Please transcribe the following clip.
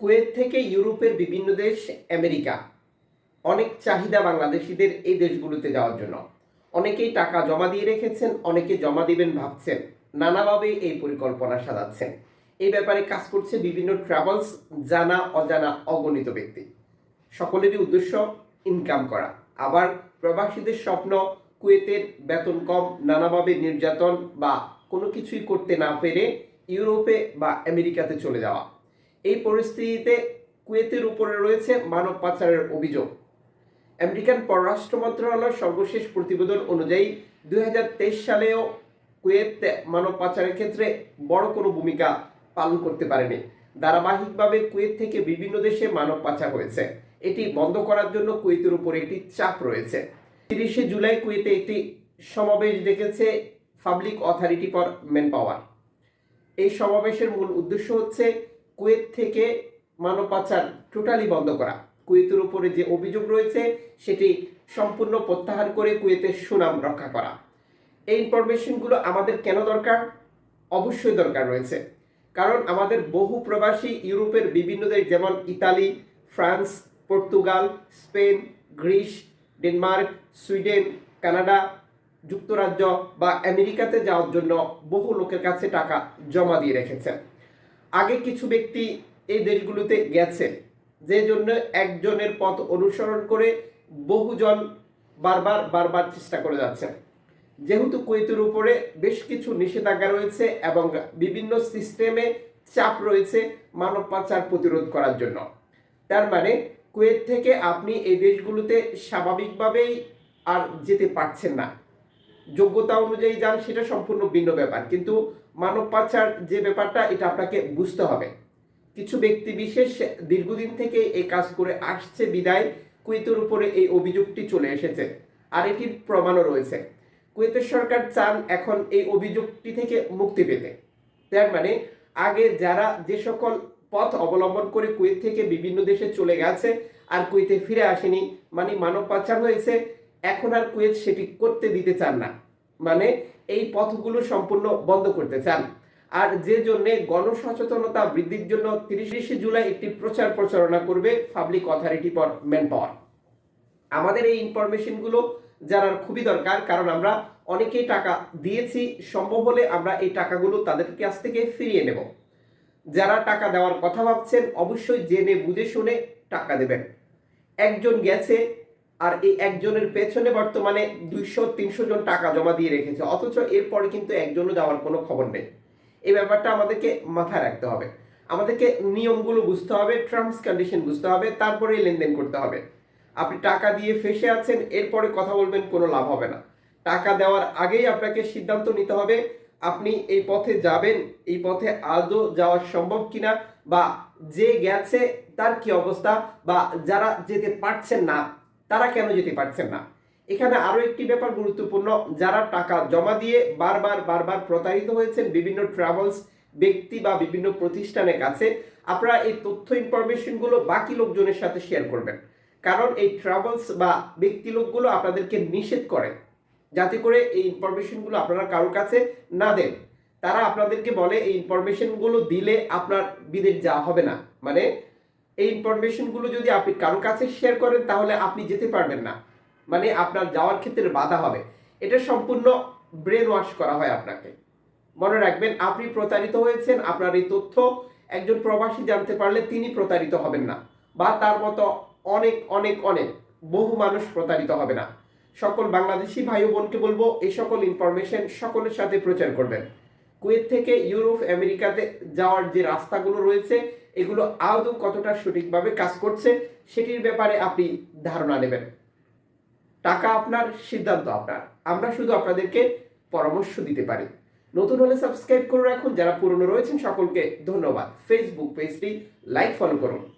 Kuwait থেকে ইউরোপের বিভিন্ন দেশ, আমেরিকা। অনেক চাহিদা বাংলাদেশিদের এই দেশগুলোতে যাওয়ার জন্য। অনেকেই টাকা জমা দিয়ে রেখেছেন, অনেকে জমা দিবেন ভাবছেন, নানাভাবে এই পরিকল্পনা সাজাচ্ছেন। এই ব্যাপারে কাজ করছে বিভিন্ন ট্রাভেলস, জানা, অজানা, অগণিত ব্যক্তি। সকলেরই উদ্দেশ্য ইনকাম করা। আবার প্রবাসীদের স্বপ্ন, কুয়েতের বেতন কম, নানাভাবে নির্যাতন বা কোনো কিছুই করতে না পেরে ইউরোপে বা আমেরিকাতে চলে যাওয়া। এই পরিস্থিতিতে কুয়েতের উপরে রয়েছে মানব পাচারের অভিযোগ। আমেরিকান পররাষ্ট্র মন্ত্রণালয়ের সর্বশেষ প্রতিবেদন অনুযায়ী দু হাজার তেইশ সালেও কুয়েত মানব পাচারের ক্ষেত্রে বড় কোনো ভূমিকা পালন করতে পারেনি। ধারাবাহিকভাবে কুয়েত থেকে বিভিন্ন দেশে মানব পাচার হয়েছে। এটি বন্ধ করার জন্য কুয়েতের উপরে একটি চাপ রয়েছে। তিরিশে জুলাই কুয়েতে একটি সমাবেশ ডেকেছে public authority for manpower এই সমাবেশের মূল উদ্দেশ্য হচ্ছে কুয়েত থেকে মানব পাচার টোটালি বন্ধ করা। কুয়েতের উপরে যে অভিযোগ রয়েছে, সেটি সম্পূর্ণ প্রত্যাহার করে কুয়েতের সুনাম রক্ষা করা। এই ইনফরমেশনগুলো আমাদের কেন দরকার? অবশ্যই দরকার রয়েছে। কারণ আমাদের বহু প্রবাসী ইউরোপের বিভিন্ন দেশ, যেমন Italy, France, Portugal, Spain, Greece, Denmark, Sweden, Canada, যুক্তরাজ্য বা আমেরিকাতে যাওয়ার জন্য বহু লোকের কাছে টাকা জমা দিয়ে রেখেছেন। আগে কিছু ব্যক্তি এই দেশগুলোতে গেছে যে জন্য একজনের পথ অনুসরণ করে বহুজন বারবার বারবার চেষ্টা করে যাচ্ছেন। যেহেতু কুয়েতের উপরে বেশ কিছু নিষেধাজ্ঞা রয়েছে এবং বিভিন্ন সিস্টেমে চাপ রয়েছে মানব পাচার প্রতিরোধ করার জন্য। তার মানে কুয়েত থেকে আপনি এই দেশগুলোতে স্বাভাবিকভাবেই আর যেতে পারছেন না। যোগ্যতা অনুযায়ী যান, সেটা সম্পূর্ণ ভিন্ন ব্যাপার। কিন্তু মানব পাচার যে ব্যাপারটা, এটা আপনাকে বুঝতে হবে। কিছু ব্যক্তি বিশেষ দীর্ঘদিন থেকে এই কাজ করে আসছে বিদায়, কুয়েতের উপরে এই অভিযোগটি চলে এসেছে আর এটির প্রমাণও রয়েছে। কুয়েতের সরকার চান এখন এই অভিযোগটি থেকে মুক্তি পেতে। তার মানে আগে যারা যে সকল পথ অবলম্বন করে কুয়েত থেকে বিভিন্ন দেশে চলে গেছে আর কুয়েতে ফিরে আসেনি মানে মানব পাচার হয়েছে, এখন আর কুয়েত সেটি করতে দিতে চান না। মানে এই পথগুলো সম্পূর্ণ বন্ধ করতে চান। আর যে জন্য গণসচেতনতা বৃদ্ধির জন্য তিরিশে জুলাই একটি প্রচার প্রচারণা করবে public authority for manpower আমাদের এই ইনফরমেশনগুলো জানার খুবই দরকার, কারণ আমরা অনেকেই টাকা দিয়েছি, সম্ভব হলে আমরা এই টাকাগুলো তাদের কাছ থেকে ফিরিয়ে নেব। যারা টাকা দেওয়ার কথা ভাবছেন, অবশ্যই জেনে বুঝে শুনে টাকা দেবেন। একজন গেছে আর এই একজনের পেছনে বর্তমানে দুইশো, তিনশো জন টাকা জমা দিয়ে রেখেছে। অথচ এরপরে কিন্তু একজনও যাওয়ার কোনো খবর নেই। এই ব্যাপারটা আমাদেরকে মাথায় রাখতে হবে। আমাদেরকে নিয়মগুলো বুঝতে হবে টার্মস কন্ডিশন বুঝতে হবে, তারপরেই লেনদেন করতে হবে। আপনি টাকা দিয়ে ফেসে আছেন, এরপরে কথা বলবেন, কোনো লাভ হবে না। টাকা দেওয়ার আগেই আপনাকে সিদ্ধান্ত নিতে হবে, আপনি এই পথে যাবেন, এই পথে আদৌ যাওয়া সম্ভব কিনা, বা যে গেছে তার কি অবস্থা, বা যারা যেতে পারছেন না তারা কেন যেতে পারছেন না? এখানে আরও একটি ব্যাপার গুরুত্বপূর্ণ, যারা টাকা জমা দিয়ে বারবার বারবার প্রতারিত হয়েছেন বিভিন্ন ট্রাভেলস ব্যক্তি বা বিভিন্ন প্রতিষ্ঠানের কাছে, আপনারা এই তথ্য ইনফরমেশনগুলো বাকি লোকজনের সাথে শেয়ার করবেন। কারণ এই ট্রাভেলস বা ব্যক্তি লোকগুলো আপনাদেরকে নিষেধ করে, যাতে করে এই ইনফরমেশনগুলো আপনারা কারোর কাছে না দেন। তারা আপনাদেরকে বলে, এই ইনফরমেশনগুলো দিলে আপনার বিদেশ যাওয়া হবে না। মানে এই ইনফরমেশনগুলো যদি আপনি কারোর কাছে শেয়ার করেন, তাহলে আপনি যেতে পারবেন না। মানে আপনার যাওয়ার ক্ষেত্রে বাধা হবে। এটা সম্পূর্ণ ব্রেন ওয়াশ করা হয় আপনাকে। মনে রাখবেন, আপনি প্রতারিত হয়েছেন, আপনার এই তথ্য একজন প্রবাসী জানতে পারলে তিনি প্রতারিত হবেন না। বা তার মতো অনেক অনেক অনেক, বহু মানুষ প্রতারিত হবে না। সকল বাংলাদেশি ভাই বোনকে বলব, এই সকল ইনফরমেশন সকলের সাথে প্রচার করবেন। কুয়েত থেকে ইউরোপ, আমেরিকাতে যাওয়ার যে রাস্তাগুলো রয়েছে, এগুলো আদৌ কতটা সঠিকভাবে কাজ করছে, সেটির ব্যাপারে আপনি ধারণা নেবেন। টাকা আপনার, সিদ্ধান্ত আপনার। আমরা শুধু আপনাদেরকে পরামর্শ দিতে পারি। নতুন হলে সাবস্ক্রাইব করে রাখুন। যারা পুরনো রয়েছেন, সকলকে ধন্যবাদ। ফেসবুক পেজটি লাইক ফলো করুন।